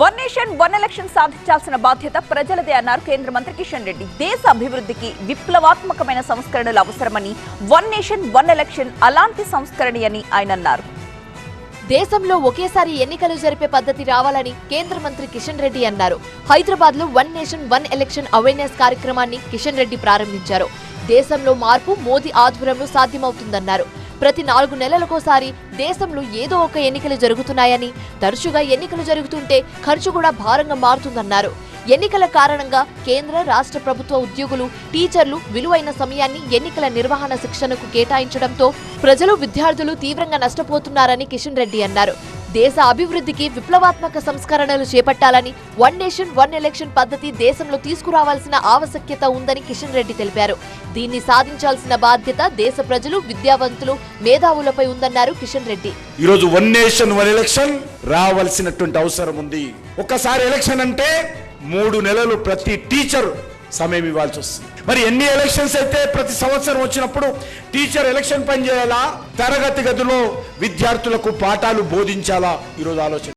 One nation one election సాధించాల్సిన బాధ్యత ప్రజలదే అన్నారు కేంద్ర మంత్రి కిషన్ రెడ్డి. దేశ అభివృద్ధికి విప్లవాత్మకమైన సంస్కరణలు అవసరమని వన్ నేషన్ వన్ ఎలక్షన్ అలాంటి సంస్కరణ అని ఆయన అన్నారు. దేశంలో ఒకేసారి ఎన్నికలు జరిపే పద్ధతి రావాలని కేంద్ర మంత్రి కిషన్ రెడ్డి అన్నారు. హైదరాబాద్లో one nation one election awareness కార్యక్రమాన్ని కిషన్ రెడ్డి ప్రారంభించారు. దేశంలో మార్పు మోదీ ఆధ్వర్యంలో సాధ్యమవుతుందన్నారు. ప్రతి నాలుగు నెలలకోసారి దేశంలో ఏదో ఒక ఎన్నికలు జరుగుతున్నాయని తరచుగా ఎన్నికలు జరుగుతుంటే ఖర్చు కూడా భారంగా మారుతుందన్నారు. ఎన్నికల కారణంగా కేంద్ర రాష్ట్ర ప్రభుత్వ ఉద్యోగులు టీచర్లు విలువైన సమయాన్ని ఎన్నికల నిర్వహణ శిక్షణకు కేటాయించడంతో ప్రజలు విద్యార్థులు తీవ్రంగా నష్టపోతున్నారని కిషన్ రెడ్డి అన్నారు. దేశ అభివృద్ధికి విప్లవాత్మక సంస్కరణలు చేపట్టాలని వన్ నేషన్ వన్ ఎలక్షన్ పద్ధతి దేశంలో తీసుకురావాల్సిన ఆవశ్యకత ఉందని కిషన్ రెడ్డి తెలిపారు. దీన్ని సాధించాల్సిన బాధ్యత దేశ ప్రజలు విద్యావంతులు మేధావులపై ఉందన్నారు కిషన్ రెడ్డి. ఈరోజు వన్ నేషన్ వన్ ఎలక్షన్ రావాల్సినటువంటి అవసరం ఉంది. ఒకసారి ఎలక్షన్ అంటే మూడు నెలలు ప్రతి టీచర్ సమయం ఇవ్వాల్సి వస్తుంది. మరి ఎన్ని ఎలక్షన్స్ అయితే ప్రతి సంవత్సరం వచ్చినప్పుడు టీచర్ ఎలక్షన్ పని చేయాలా తరగతి గదిలో విద్యార్థులకు పాఠాలు బోధించాలా? ఈరోజు ఆలోచన